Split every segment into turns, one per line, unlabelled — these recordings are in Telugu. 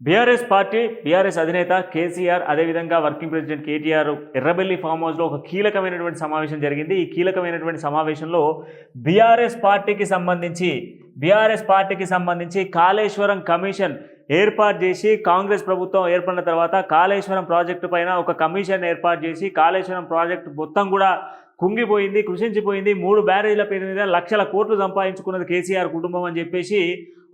బీఆర్ఎస్ పార్టీ బీఆర్ఎస్ అధినేత కేసీఆర్ అదేవిధంగా working president KTR Errabelli farm హౌస్లో ఒక కీలకమైనటువంటి సమావేశం జరిగింది. ఈ కీలకమైనటువంటి సమావేశంలో బీఆర్ఎస్ పార్టీకి సంబంధించి బీఆర్ఎస్ పార్టీకి సంబంధించి కాళేశ్వరం కమిషన్ ఏర్పాటు చేసి కాంగ్రెస్ ప్రభుత్వం ఏర్పడిన తర్వాత కాళేశ్వరం ప్రాజెక్టు పైన ఒక కమిషన్ ఏర్పాటు చేసి కాళేశ్వరం ప్రాజెక్టు మొత్తం కూడా కుంగిపోయింది కృషించిపోయింది. మూడు బ్యారేజీల పేరు మీద లక్షల కోట్లు సంపాదించుకున్నది కేసీఆర్ కుటుంబం అని చెప్పేసి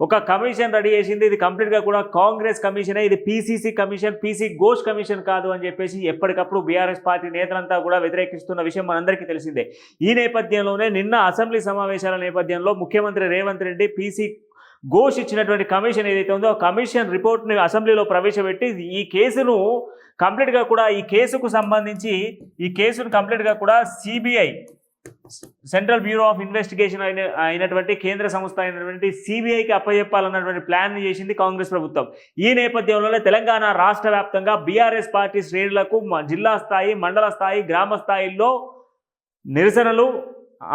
ఒక కమిషన్ రెడీ చేసింది. ఇది కంప్లీట్గా కూడా కాంగ్రెస్ కమిషనే. ఇది PCC commission PC Ghose commission కాదు అని చెప్పేసి ఎప్పటికప్పుడు బీఆర్ఎస్ పార్టీ నేతలంతా కూడా వ్యతిరేకిస్తున్న విషయం మనందరికీ తెలిసిందే. ఈ నేపథ్యంలోనే నిన్న అసెంబ్లీ సమావేశాల నేపథ్యంలో ముఖ్యమంత్రి రేవంత్ రెడ్డి పీసీ ఘోష్ ఇచ్చినటువంటి కమిషన్ ఏదైతే ఉందో ఆ కమిషన్ రిపోర్ట్ని అసెంబ్లీలో ప్రవేశపెట్టి ఈ కేసును కంప్లీట్గా కూడా ఈ కేసుకు సంబంధించి ఈ కేసును కంప్లీట్గా కూడా CBI central bureau of investigation అయిన అయినటువంటి కేంద్ర సంస్థ అయినటువంటి సిబిఐకి అప్పచెప్పాలన్నటువంటి ప్లాన్ చేసింది కాంగ్రెస్ ప్రభుత్వం. ఈ నేపథ్యంలోనే తెలంగాణ రాష్ట్ర వ్యాప్తంగా బీఆర్ఎస్ పార్టీ శ్రేణులకు జిల్లా స్థాయి మండల స్థాయి గ్రామ స్థాయిల్లో నిరసనలు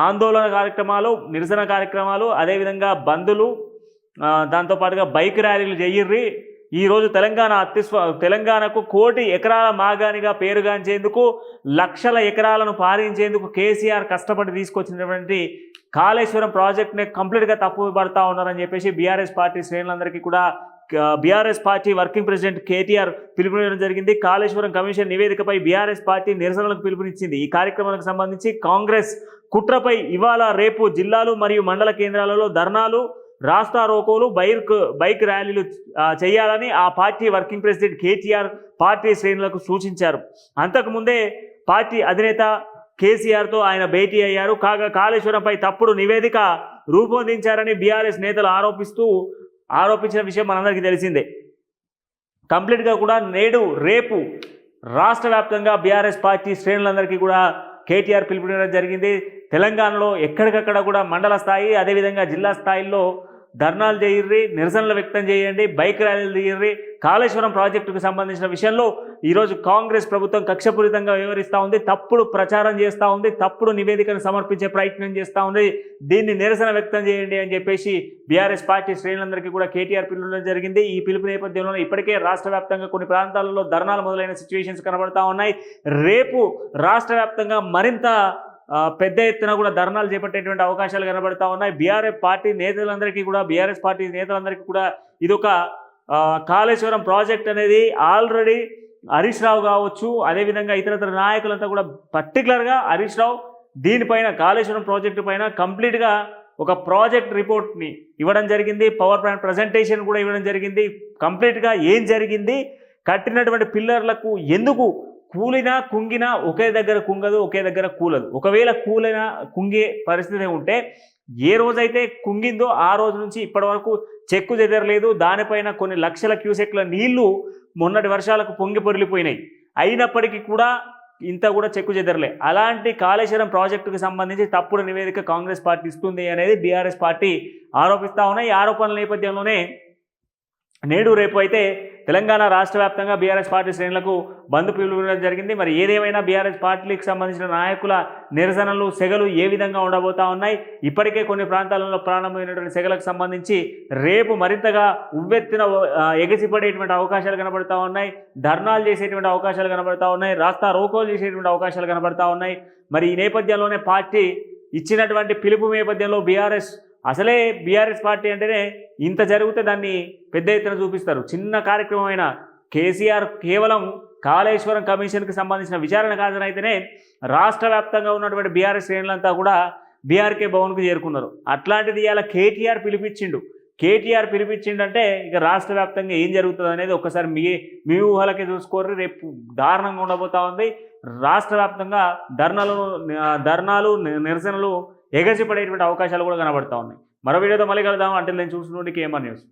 ఆందోళన కార్యక్రమాలు నిరసన కార్యక్రమాలు అదేవిధంగా బంద్లు దాంతోపాటుగా బైక్ ర్యాలీలు చేయర్రి. ఈరోజు తెలంగాణ అతిస్వ తెలంగాణకు కోటి ఎకరాల మాగానిగా పేరుగాంచేందుకు లక్షల ఎకరాలను పారించేందుకు కేసీఆర్ కష్టపడి తీసుకొచ్చినటువంటి కాళేశ్వరం ప్రాజెక్ట్ని కంప్లీట్గా తప్పు పడతా ఉన్నారని చెప్పేసి బీఆర్ఎస్ పార్టీ శ్రేణులందరికీ కూడా BRS party working president KTR పిలుపునివ్వడం జరిగింది. కాళేశ్వరం కమిషన్ నివేదికపై బీఆర్ఎస్ పార్టీ నిరసనలకు పిలుపునిచ్చింది. ఈ కార్యక్రమానికి సంబంధించి కాంగ్రెస్ కుట్రపై ఇవాళ రేపు జిల్లాలు మరియు మండల కేంద్రాలలో ధర్నాలు రాస్తా రోకోలు బైక్ బైక్ ర్యాలీలు చేయాలని ఆ party working president KTR party శ్రేణులకు సూచించారు. అంతకుముందే పార్టీ అధినేత కేసీఆర్తో ఆయన భేటీ అయ్యారు. కాగా కాళేశ్వరంపై తప్పుడు నివేదిక రూపొందించారని బీఆర్ఎస్ నేతలు ఆరోపిస్తూ ఆరోపించిన విషయం మనందరికీ తెలిసిందే. కంప్లీట్గా కూడా నేడు రేపు రాష్ట్ర వ్యాప్తంగా బీఆర్ఎస్ పార్టీ శ్రేణులందరికీ కూడా కేటీఆర్ పిలుపునివ్వడం జరిగింది. తెలంగాణలో ఎక్కడికక్కడ కూడా మండల స్థాయి అదేవిధంగా జిల్లా స్థాయిల్లో ధర్నాలు చేయర్రి నిరసనలు వ్యక్తం చేయండి బైక్ ర్యాలీలు తీయర్రి. కాళేశ్వరం ప్రాజెక్టుకు సంబంధించిన విషయంలో ఈరోజు కాంగ్రెస్ ప్రభుత్వం కక్షపూరితంగా వ్యవహరిస్తూ ఉంది. తప్పుడు ప్రచారం చేస్తూ ఉంది. తప్పుడు నివేదికను సమర్పించే ప్రయత్నం చేస్తూ ఉంది. దీన్ని నిరసన వ్యక్తం చేయండి అని చెప్పేసి బీఆర్ఎస్ పార్టీ శ్రేణులందరికీ కూడా కేటీఆర్ పిలుపుడం జరిగింది. ఈ పిలుపు నేపథ్యంలో ఇప్పటికే రాష్ట్ర వ్యాప్తంగా కొన్ని ప్రాంతాలలో ధర్నాలు మొదలైన సిచ్యువేషన్స్ కనబడతా ఉన్నాయి. రేపు రాష్ట్ర వ్యాప్తంగా మరింత పెద్ద ఎత్తున కూడా ధర్నాలు చేపట్టేటువంటి అవకాశాలు కనబడతా ఉన్నాయి. బీఆర్ఎస్ పార్టీ నేతలందరికీ కూడా బీఆర్ఎస్ పార్టీ నేతలందరికీ కూడా ఇదొక కాళేశ్వరం ప్రాజెక్ట్ అనేది ఆల్రెడీ హరీష్ రావు కావచ్చు అదేవిధంగా ఇతరతర నాయకులంతా కూడా పర్టికులర్గా హరీష్ రావు దీనిపైన కాళేశ్వరం ప్రాజెక్టు పైన కంప్లీట్గా ఒక ప్రాజెక్ట్ రిపోర్ట్ని ఇవ్వడం జరిగింది. పవర్ ప్లాంట్ ప్రజెంటేషన్ కూడా ఇవ్వడం జరిగింది. కంప్లీట్గా ఏం జరిగింది? కట్టినటువంటి పిల్లర్లకు ఎందుకు కూలినా కుంగినా ఒకే దగ్గర కుంగదు ఒకే దగ్గర కూలదు. ఒకవేళ కూలినా కుంగే పరిస్థితి ఉంటే ఏ రోజైతే కుంగిందో ఆ రోజు నుంచి ఇప్పటి వరకు చెక్కు చెదరలేదు. దానిపైన కొన్ని లక్షల క్యూసెక్ల నీళ్ళు మొన్నటి వర్షాలకు పొంగి పొరిలిపోయినాయి. అయినప్పటికీ కూడా ఇంత కూడా చెక్కు చెదరలే. అలాంటి కాళేశ్వరం ప్రాజెక్టుకు సంబంధించి తప్పుడు నివేదిక కాంగ్రెస్ పార్టీ ఇస్తుంది అనేది బీఆర్ఎస్ పార్టీ ఆరోపిస్తూ ఉన్నాయి. ఈ ఆరోపణల నేపథ్యంలోనే నేడు రేపు అయితే తెలంగాణ రాష్ట్ర వ్యాప్తంగా బీఆర్ఎస్ పార్టీ శ్రేణులకు బంద్ పిలువడం జరిగింది. మరి ఏదేమైనా బీఆర్ఎస్ పార్టీకి సంబంధించిన నాయకుల నిరసనలు సెగలు ఏ విధంగా ఉండబోతా ఉన్నాయి? ఇప్పటికే కొన్ని ప్రాంతాలలో ప్రారంభమైనటువంటి సెగలకు సంబంధించి రేపు మరింతగా ఉవ్వెత్తిన ఎగసిపడేటువంటి అవకాశాలు కనబడతా ఉన్నాయి. ధర్నాలు చేసేటువంటి అవకాశాలు కనబడతా ఉన్నాయి. రాస్తా రోకోలు చేసేటువంటి అవకాశాలు కనబడతా ఉన్నాయి. మరి ఈ నేపథ్యంలోనే పార్టీ ఇచ్చినటువంటి పిలుపు నేపథ్యంలో బీఆర్ఎస్ అసలే బీఆర్ఎస్ పార్టీ అంటేనే ఇంత జరిగితే దాన్ని పెద్ద ఎత్తున చూపిస్తారు. చిన్న కార్యక్రమం అయినా కేసీఆర్ కేవలం కాళేశ్వరం కమిషన్కి సంబంధించిన విచారణ హాజరైతేనే రాష్ట్ర వ్యాప్తంగా ఉన్నటువంటి బీఆర్ఎస్ శ్రేణులంతా కూడా బీఆర్కే భవన్కు చేరుకున్నారు. అట్లాంటిది ఇవాళ కేటీఆర్ పిలిపించిండు. కేటీఆర్ పిలిపించిండంటే ఇక రాష్ట్ర వ్యాప్తంగా ఏం జరుగుతుంది అనేది ఒకసారి మీ మీ ఊహలకే చూసుకోర్రి. రేపు దారుణంగా ఉండబోతా ఉంది. రాష్ట్ర వ్యాప్తంగా ధర్నాలు ధర్నాలు నిరసనలు ఎగసిపడేటువంటి అవకాశాలు కూడా కనబడతా ఉన్నాయి. మరో వీడియోతో మళ్ళీ కలుద్దాం. అంటే నేను చూసినటువంటి కేఎంఆర్ న్యూస్